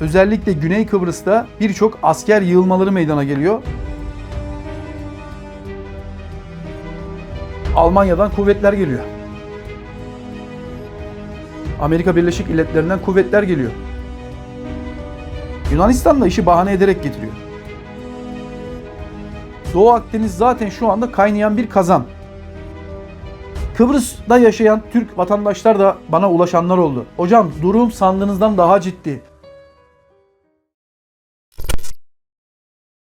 özellikle Güney Kıbrıs'ta birçok asker yığılmaları meydana geliyor. Almanya'dan kuvvetler geliyor. Amerika Birleşik Devletleri'nden kuvvetler geliyor. Yunanistan da işi bahane ederek getiriyor. Doğu Akdeniz zaten şu anda kaynayan bir kazan. Kıbrıs'ta yaşayan Türk vatandaşlar da bana ulaşanlar oldu. Hocam durum sandığınızdan daha ciddi.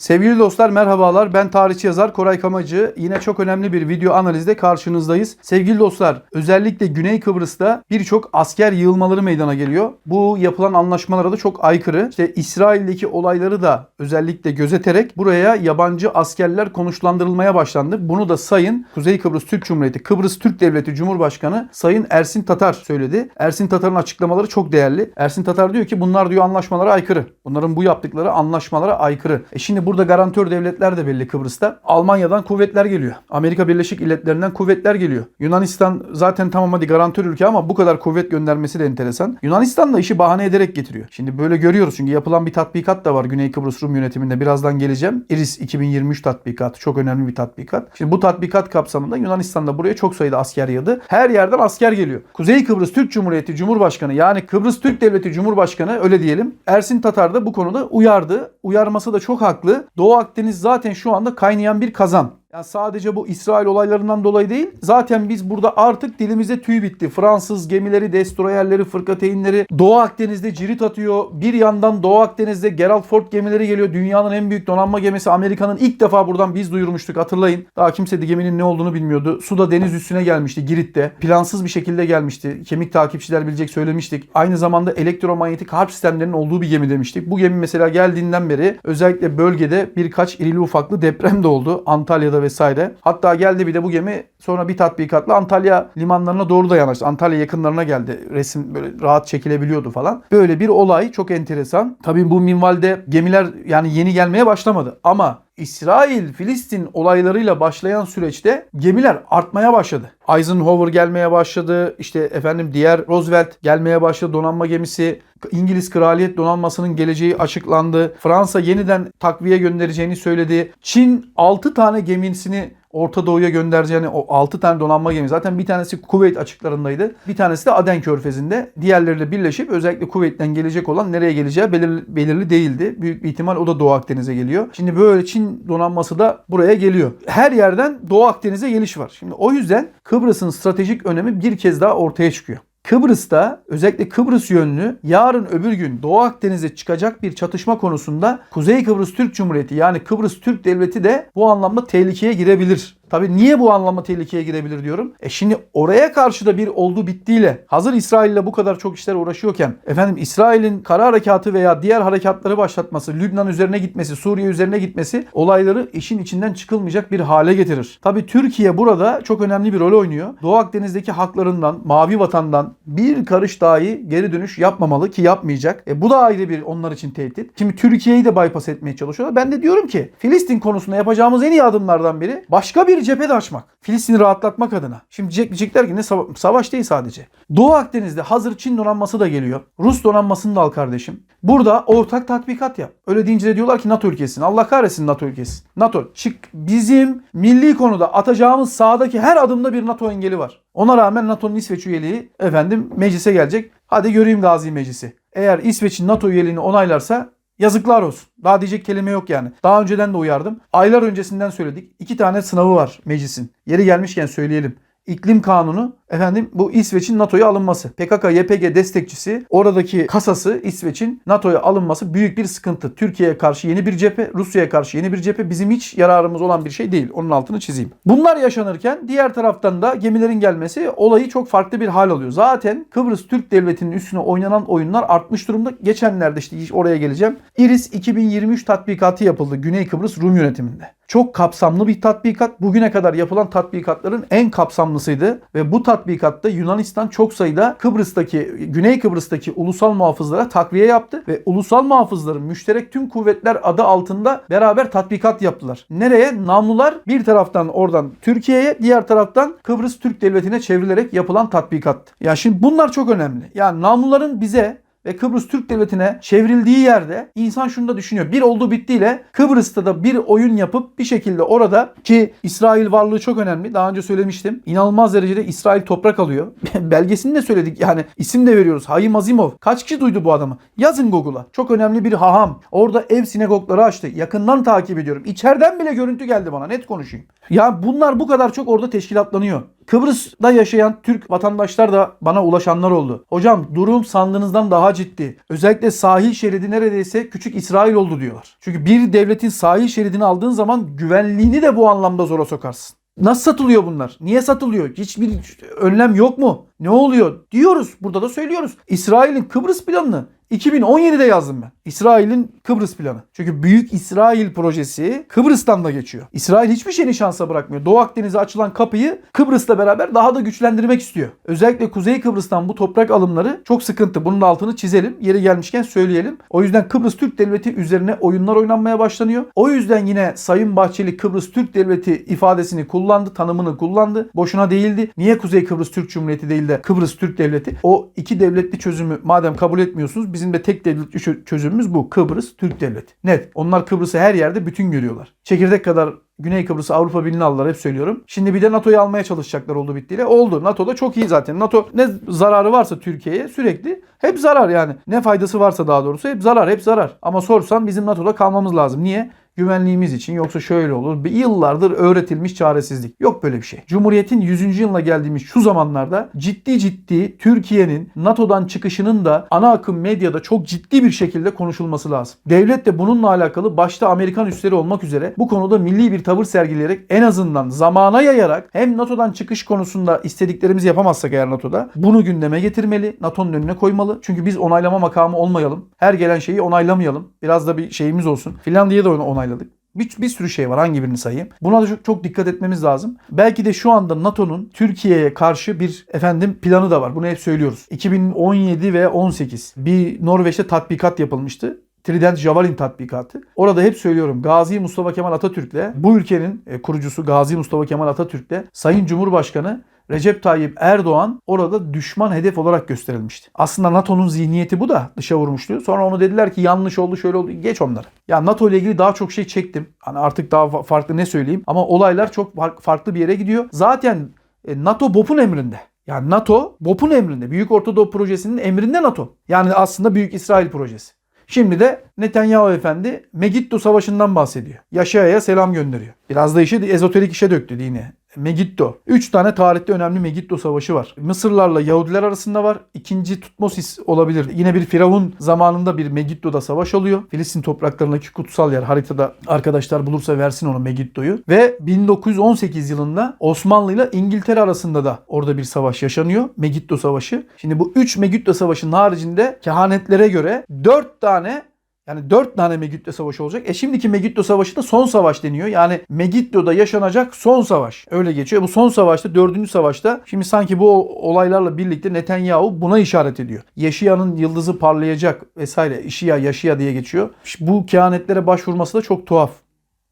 Sevgili dostlar merhabalar. Ben tarihçi yazar Koray Kamacı. Yine çok önemli bir video analizde karşınızdayız. Sevgili dostlar özellikle Güney Kıbrıs'ta birçok asker yığılmaları meydana geliyor. Bu yapılan anlaşmalara da çok aykırı. İşte İsrail'deki olayları da özellikle gözeterek buraya yabancı askerler konuşlandırılmaya başlandı. Bunu da Sayın Kuzey Kıbrıs Türk Cumhuriyeti, Kıbrıs Türk Devleti Cumhurbaşkanı Sayın Ersin Tatar söyledi. Ersin Tatar'ın açıklamaları çok değerli. Ersin Tatar diyor ki bunlar diyor anlaşmalara aykırı. Bunların bu yaptıkları anlaşmalara aykırı. E şimdi burada garantör devletler de belli Kıbrıs'ta. Almanya'dan kuvvetler geliyor. Amerika Birleşik Devletleri'nden kuvvetler geliyor. Yunanistan zaten tamam hadi garantör ülke ama bu kadar kuvvet göndermesi de enteresan. Yunanistan da işi bahane ederek getiriyor. Şimdi böyle görüyoruz çünkü yapılan bir tatbikat da var Güney Kıbrıs Rum yönetiminde. Birazdan geleceğim. IRIS 2023 tatbikatı çok önemli bir tatbikat. Şimdi bu tatbikat kapsamında Yunanistan da buraya çok sayıda asker yığdı. Her yerden asker geliyor. Kuzey Kıbrıs Türk Cumhuriyeti Cumhurbaşkanı yani Kıbrıs Türk Devleti Cumhurbaşkanı öyle diyelim. Ersin Tatar da bu konuda uyardı. Uyarması da çok haklı. Doğu Akdeniz zaten şu anda kaynayan bir kazan. Yani sadece bu İsrail olaylarından dolayı değil. Zaten biz burada artık dilimize tüy bitti. Fransız gemileri, destroyerleri, fırkateynleri Doğu Akdeniz'de cirit atıyor. Bir yandan Doğu Akdeniz'de Gerald Ford gemileri geliyor. Dünyanın en büyük donanma gemisi Amerika'nın ilk defa buradan biz duyurmuştuk hatırlayın. Daha kimse de geminin ne olduğunu bilmiyordu. Suda deniz üstüne gelmişti Girit'te. Plansız bir şekilde gelmişti. Kemik takipçiler bilecek söylemiştik. Aynı zamanda elektromanyetik harp sistemlerinin olduğu bir gemi demiştik. Bu gemi mesela geldiğinden beri özellikle bölgede birkaç irili ufaklı deprem de oldu. Antalya'da vesaire. Hatta geldi bir de bu gemi sonra bir tatbikatla Antalya limanlarına doğru da yanaştı. Antalya yakınlarına geldi. Resim böyle rahat çekilebiliyordu falan. Böyle bir olay çok enteresan. Tabii bu minvalde gemiler yani yeni gelmeye başlamadı. Ama İsrail-Filistin olaylarıyla başlayan süreçte gemiler artmaya başladı. Eisenhower gelmeye başladı. İşte efendim diğer Roosevelt gelmeye başladı. Donanma gemisi İngiliz Kraliyet Donanması'nın geleceği açıklandı. Fransa yeniden takviye göndereceğini söyledi. Çin 6 tane gemisini Orta Doğu'ya göndereceğini o 6 tane donanma gemi. Zaten bir tanesi Kuveyt açıklarındaydı. Bir tanesi de Aden Körfezi'nde. Diğerleriyle birleşip özellikle Kuveyt'ten gelecek olan nereye geleceği belirli, belirli değildi. Büyük bir ihtimal o da Doğu Akdeniz'e geliyor. Şimdi böyle Çin donanması da buraya geliyor. Her yerden Doğu Akdeniz'e geliş var. Şimdi o yüzden Kıbrıs'ın stratejik önemi bir kez daha ortaya çıkıyor. Kıbrıs'ta özellikle Kıbrıs yönlü yarın öbür gün Doğu Akdeniz'e çıkacak bir çatışma konusunda Kuzey Kıbrıs Türk Cumhuriyeti yani Kıbrıs Türk Devleti de bu anlamda tehlikeye girebilir. Tabii niye bu anlamda tehlikeye girebilir diyorum. E şimdi oraya karşı da bir oldu bittiyle hazır İsrail ile bu kadar çok işler uğraşıyorken efendim İsrail'in kara harekatı veya diğer harekatları başlatması, Lübnan üzerine gitmesi, Suriye üzerine gitmesi olayları işin içinden çıkılmayacak bir hale getirir. Tabii Türkiye burada çok önemli bir rol oynuyor. Doğu Akdeniz'deki haklarından, mavi vatandan bir karış dahi geri dönüş yapmamalı ki yapmayacak. E bu da ayrı bir onlar için tehdit. Şimdi Türkiye'yi de bypass etmeye çalışıyorlar. Ben de diyorum ki Filistin konusunda yapacağımız en iyi adımlardan biri başka bir cephe de açmak. Filistin'i rahatlatmak adına. Şimdi diyecek, diyecekler ki ne sava- savaş değil sadece. Doğu Akdeniz'de hazır Çin donanması da geliyor. Rus donanmasını da al kardeşim. Burada ortak tatbikat yap. Öyle deyince de diyorlar ki NATO ülkesin. Allah kahretsin NATO ülkesi. NATO çık bizim milli konuda atacağımız sahadaki her adımda bir NATO engeli var. Ona rağmen NATO'nun İsveç üyeliği efendim meclise gelecek. Hadi göreyim Gazi Meclisi. Eğer İsveç'in NATO üyeliğini onaylarsa Yazıklar olsun. Daha diyecek kelime yok yani. Daha önceden de uyardım. Aylar öncesinden söyledik. İki tane sınavı var meclisin. Yeri gelmişken söyleyelim. İklim kanunu efendim bu İsveç'in NATO'ya alınması. PKK YPG destekçisi oradaki kasası İsveç'in NATO'ya alınması büyük bir sıkıntı. Türkiye'ye karşı yeni bir cephe, Rusya'ya karşı yeni bir cephe bizim hiç yararımız olan bir şey değil. Onun altını çizeyim. Bunlar yaşanırken diğer taraftan da gemilerin gelmesi olayı çok farklı bir hal alıyor. Zaten Kıbrıs Türk Devleti'nin üstüne oynanan oyunlar artmış durumda. Geçenlerde işte oraya geleceğim. IRIS 2023 tatbikatı yapıldı Güney Kıbrıs Rum yönetiminde. Çok kapsamlı bir tatbikat. Bugüne kadar yapılan tatbikatların en kapsamlısıydı ve bu tatbikatta Yunanistan çok sayıda Kıbrıs'taki, Güney Kıbrıs'taki ulusal muhafızlara takviye yaptı ve ulusal muhafızların müşterek tüm kuvvetler adı altında beraber tatbikat yaptılar. Nereye? Namlular bir taraftan oradan Türkiye'ye, diğer taraftan Kıbrıs Türk Devleti'ne çevrilerek yapılan tatbikat. Ya şimdi bunlar çok önemli. Yani namluların bize ve Kıbrıs Türk Devleti'ne çevrildiği yerde insan şunu da düşünüyor. Bir olduğu bittiyle Kıbrıs'ta da bir oyun yapıp bir şekilde orada ki İsrail varlığı çok önemli. Daha önce söylemiştim. İnanılmaz derecede İsrail toprak alıyor. Belgesini de söyledik yani isim de veriyoruz. Hayim Azimov. Kaç kişi duydu bu adamı? Yazın Google'a. Çok önemli bir haham. Orada ev sinagogları açtı. Yakından takip ediyorum. İçeriden bile görüntü geldi bana. Net konuşayım. Ya bunlar bu kadar çok orada teşkilatlanıyor. Kıbrıs'ta yaşayan Türk vatandaşlar da bana ulaşanlar oldu. Hocam durum sandığınızdan daha ciddi. Özellikle sahil şeridi neredeyse küçük İsrail oldu diyorlar. Çünkü bir devletin sahil şeridini aldığın zaman güvenliğini de bu anlamda zora sokarsın. Nasıl satılıyor bunlar? Niye satılıyor? Hiçbir önlem yok mu? Ne oluyor? Diyoruz. Burada da söylüyoruz. İsrail'in Kıbrıs planını 2017'de yazdım ben. İsrail'in Kıbrıs planı. Çünkü Büyük İsrail projesi Kıbrıs'tan da geçiyor. İsrail hiçbir şeyini şansa bırakmıyor. Doğu Akdeniz'e açılan kapıyı Kıbrıs'la beraber daha da güçlendirmek istiyor. Özellikle Kuzey Kıbrıs'tan bu toprak alımları çok sıkıntı. Bunun altını çizelim. Yeri gelmişken söyleyelim. O yüzden Kıbrıs Türk Devleti üzerine oyunlar oynanmaya başlanıyor. O yüzden yine Sayın Bahçeli Kıbrıs Türk Devleti ifadesini kullandı, tanımını kullandı. Boşuna değildi. Niye Kuzey Kıbrıs Türk Cumhuriyeti değil de Kıbrıs Türk Devleti? O iki devletli çözümü madem kabul etmiyorsunuz bizim de tek devletli çö- çözümümüz bu. Kıbrıs Türk Devleti. Net. Onlar Kıbrıs'ı her yerde bütün görüyorlar. Çekirdek kadar Güney Kıbrıs'ı Avrupa Birliği'ne aldılar hep söylüyorum. Şimdi bir de NATO'yu almaya çalışacaklar oldu bittiyle. Oldu. NATO da çok iyi zaten. NATO ne zararı varsa Türkiye'ye sürekli hep zarar yani. Ne faydası varsa daha doğrusu hep zarar hep zarar. Ama sorsan bizim NATO'da kalmamız lazım. Niye? Güvenliğimiz için yoksa şöyle olur. Bir yıllardır öğretilmiş çaresizlik. Yok böyle bir şey. Cumhuriyetin 100. yılına geldiğimiz şu zamanlarda ciddi ciddi Türkiye'nin NATO'dan çıkışının da ana akım medyada çok ciddi bir şekilde konuşulması lazım. Devlet de bununla alakalı başta Amerikan üsleri olmak üzere bu konuda milli bir tavır sergileyerek en azından zamana yayarak hem NATO'dan çıkış konusunda istediklerimizi yapamazsak eğer NATO'da bunu gündeme getirmeli. NATO'nun önüne koymalı. Çünkü biz onaylama makamı olmayalım. Her gelen şeyi onaylamayalım. Biraz da bir şeyimiz olsun. Finlandiya'da da onayladık. Bir, bir sürü şey var. Hangi birini sayayım? Buna da çok, çok dikkat etmemiz lazım. Belki de şu anda NATO'nun Türkiye'ye karşı bir efendim planı da var. Bunu hep söylüyoruz. 2017 ve 18 bir Norveç'te tatbikat yapılmıştı. Trident Javelin tatbikatı. Orada hep söylüyorum Gazi Mustafa Kemal Atatürk'le bu ülkenin e, kurucusu Gazi Mustafa Kemal Atatürk'le Sayın Cumhurbaşkanı Recep Tayyip Erdoğan orada düşman hedef olarak gösterilmişti. Aslında NATO'nun zihniyeti bu da dışa vurmuştu. Sonra onu dediler ki yanlış oldu şöyle oldu. Geç onları. Ya NATO ile ilgili daha çok şey çektim. Hani artık daha fa- farklı ne söyleyeyim. Ama olaylar çok far- farklı bir yere gidiyor. Zaten e, NATO BOP'un emrinde. Yani NATO BOP'un emrinde. Büyük Orta Doğu Projesi'nin emrinde NATO. Yani aslında Büyük İsrail Projesi. Şimdi de Netanyahu Efendi Megiddo Savaşı'ndan bahsediyor. Yaşaya'ya selam gönderiyor. Biraz da işi ezoterik işe döktü dini. Megiddo. Üç tane tarihte önemli Megiddo Savaşı var. Mısırlarla Yahudiler arasında var. İkinci Tutmosis olabilir. Yine bir Firavun zamanında bir Megiddo'da savaş oluyor. Filistin topraklarındaki kutsal yer. Haritada arkadaşlar bulursa versin onu Megiddo'yu. Ve 1918 yılında Osmanlı ile İngiltere arasında da orada bir savaş yaşanıyor. Megiddo Savaşı. Şimdi bu 3 Megiddo Savaşı'nın haricinde kehanetlere göre 4 tane yani 4 tane Megiddo Savaşı olacak. E şimdiki Megiddo Savaşı da son savaş deniyor. Yani Megiddo'da yaşanacak son savaş. Öyle geçiyor. Bu son savaşta, 4. savaşta şimdi sanki bu olaylarla birlikte Netanyahu buna işaret ediyor. Yaşayanın yıldızı parlayacak vesaire. İşiya, yaşaya diye geçiyor. Bu kehanetlere başvurması da çok tuhaf.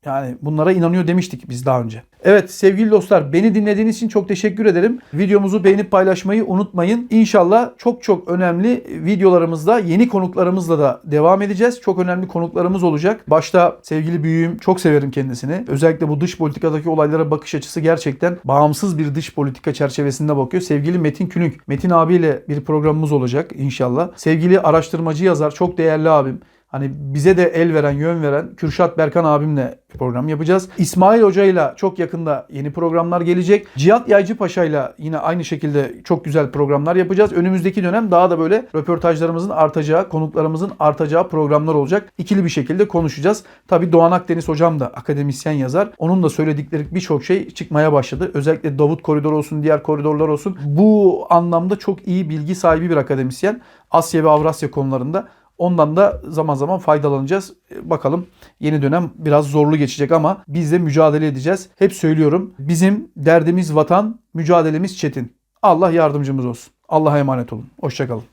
Yani bunlara inanıyor demiştik biz daha önce. Evet sevgili dostlar beni dinlediğiniz için çok teşekkür ederim. Videomuzu beğenip paylaşmayı unutmayın. İnşallah çok çok önemli videolarımızda yeni konuklarımızla da devam edeceğiz. Çok önemli konuklarımız olacak. Başta sevgili büyüğüm çok severim kendisini. Özellikle bu dış politikadaki olaylara bakış açısı gerçekten bağımsız bir dış politika çerçevesinde bakıyor. Sevgili Metin Külünk. Metin abiyle bir programımız olacak inşallah. Sevgili araştırmacı yazar çok değerli abim. Hani bize de el veren, yön veren Kürşat Berkan abimle program yapacağız. İsmail Hoca ile çok yakında yeni programlar gelecek. Cihat Yaycı Paşa ile yine aynı şekilde çok güzel programlar yapacağız. Önümüzdeki dönem daha da böyle röportajlarımızın artacağı, konuklarımızın artacağı programlar olacak. İkili bir şekilde konuşacağız. Tabii Doğan Akdeniz hocam da akademisyen yazar. Onun da söyledikleri birçok şey çıkmaya başladı. Özellikle Davut koridoru olsun, diğer koridorlar olsun. Bu anlamda çok iyi bilgi sahibi bir akademisyen. Asya ve Avrasya konularında. Ondan da zaman zaman faydalanacağız. Bakalım yeni dönem biraz zorlu geçecek ama biz de mücadele edeceğiz. Hep söylüyorum bizim derdimiz vatan, mücadelemiz çetin. Allah yardımcımız olsun. Allah'a emanet olun. Hoşçakalın.